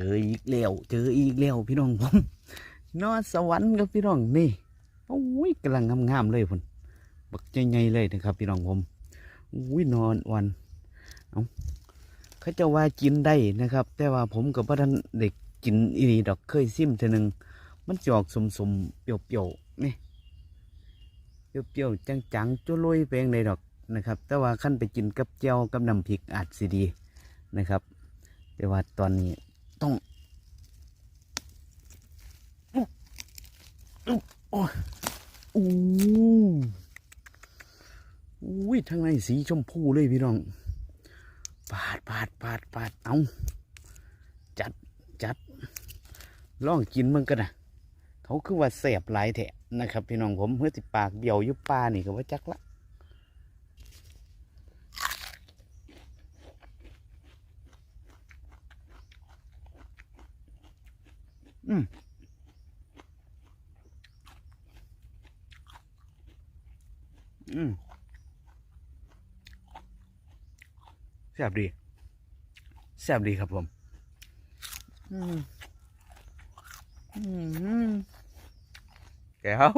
เจออีกแล้วเจออีกแล้วพี่น้องผมนอสวรรค์ครับพี่น้องนี่โอ้ยกำลังงามๆเลยพุ่นบักใหญ่ๆเลยนะครับ พี่น้องผมอุ้ยนอนวันเอาเขาจะว่ากินได้นะครับ แต่ว่าผมกับพระท่านเด็กกินอีนีดอกเคยซิมเทอหนึงมันจอกสมๆเปรี้ยวๆนี่เปรี้ยวๆจังๆจุลุยแปลงเลยดอกนะครับ แต่ว่าขั้นไปกินกับเจียวกับน้ำพริกอาจสิดีนะครับ แต่ว่าตอนนี้ ต้องโอ้ยอู้ยทางในสีชมพูเลยพี่น้อง ปาดปาดปาดปาดเอาจัดจัดลองกินมันกันนะเขาคือว่าแสบหลายแทะนะครับ พี่น้องผมเพื่อติปากเบี้ยวยุบปลานี่ก็ว่าจักละ อืมอืมแซ่บดีแซ่บดีครับผม อืมอืมแก้ว